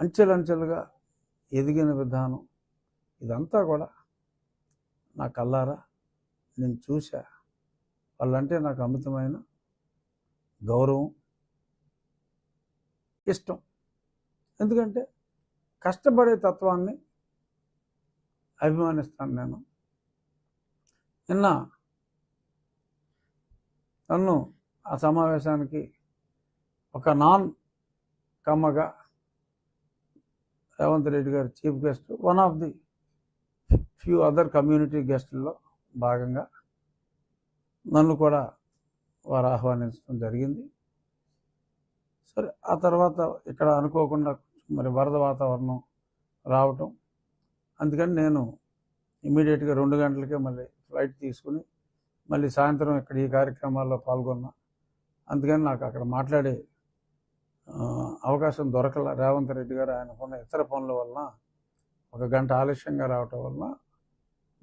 అంచెలంచెలుగా ఎదిగిన విధానం ఇదంతా కూడా నా కల్లారా నేను చూసా వాళ్ళంటే నాకు అమితమైన గౌరవం ఇష్టం. ఎందుకంటే కష్టపడే తత్వాన్ని అభిమానిస్తాను నేను. నిన్న నన్ను ఆ సమావేశానికి ఒక నాన్ కమ్మగా రేవంత్ రెడ్డి గారు chief guest one of the few other community గెస్టుల్లో భాగంగా నన్ను కూడా వారు ఆహ్వానించడం జరిగింది. సరే ఆ తర్వాత ఇక్కడ అనుకోకుండా మరి వరద వాతావరణం రావటం అందుకని నేను ఇమీడియట్గా రెండు గంటలకే మళ్ళీ ఫ్లైట్ తీసుకుని మళ్ళీ సాయంత్రం ఇక్కడ ఈ కార్యక్రమాల్లో పాల్గొన్నా. అందుకని నాకు అక్కడ మాట్లాడే అవకాశం దొరకల. రేవంత్ రెడ్డి గారు ఆయనకున్న ఇతర పనుల వలన ఒక గంట ఆలస్యంగా రావటం వలన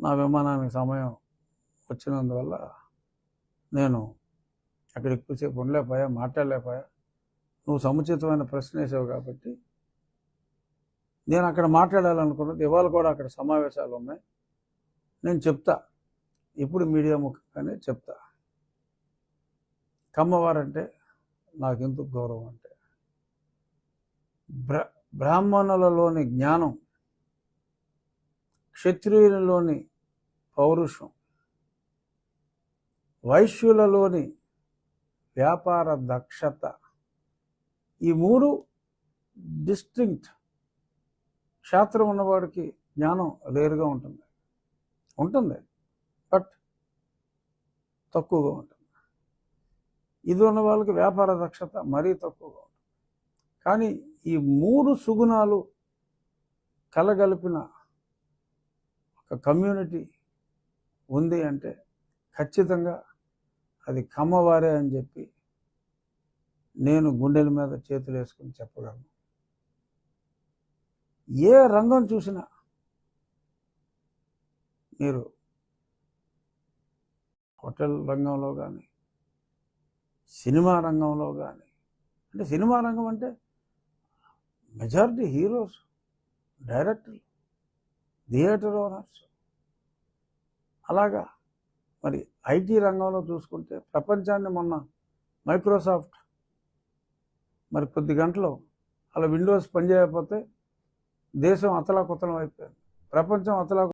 నా విమానానికి సమయం వచ్చినందువల్ల నేను అక్కడ ఎక్కువసేపు ఉండలేకపోయా మాట్లాడలేకపోయా. నువ్వు సముచితమైన ప్రశ్న వేసావు కాబట్టి నేను అక్కడ మాట్లాడాలనుకున్నది ఇవాళ కూడా అక్కడ సమావేశాలు ఉన్నాయి. నేను చెప్తా. ఇప్పుడు మీడియా ముఖంగానే చెప్తా. కమ్మవారంటే నాకు ఎందుకు గౌరవం అంటే? బ్ర బ్రాహ్మణులలోని జ్ఞానం క్షత్రియులలోని పౌరుషం వైశ్యులలోని వ్యాపార దక్షత ఈ మూడు డిస్టింక్ట్ క్షేత్రం ఉన్నవాడికి జ్ఞానం రేరుగా ఉంటుంది. ఉంటుంది. బట్ తక్కువగా ఉంటుంది. ఇది ఉన్న వాళ్ళకి వ్యాపార దక్షత మరీ తక్కువగా ఉంటుంది. కానీ ఈ మూడు సుగుణాలు కలగలిపిన ఒక కమ్యూనిటీ ఉంది అంటే ఖచ్చితంగా అది కమ్మవారే అని చెప్పి నేను గుండెల మీద చేతులు వేసుకుని చెప్పగలను. ఏ రంగం చూసినా మీరు హోటల్ రంగంలో కానీ సినిమా రంగంలో కానీ అంటే సినిమా రంగం అంటే మెజారిటీ హీరోస్ డైరెక్టర్లు థియేటర్ ఓనర్స్. అలాగా మరి ఐటీ రంగంలో చూసుకుంటే ప్రపంచాన్ని మొన్న మైక్రోసాఫ్ట్ మరి కొద్ది గంటలు అలా విండోస్ పనిచేయకపోతే దేశం అతలాకుతలం అయిపోయింది. ప్రపంచం అతలా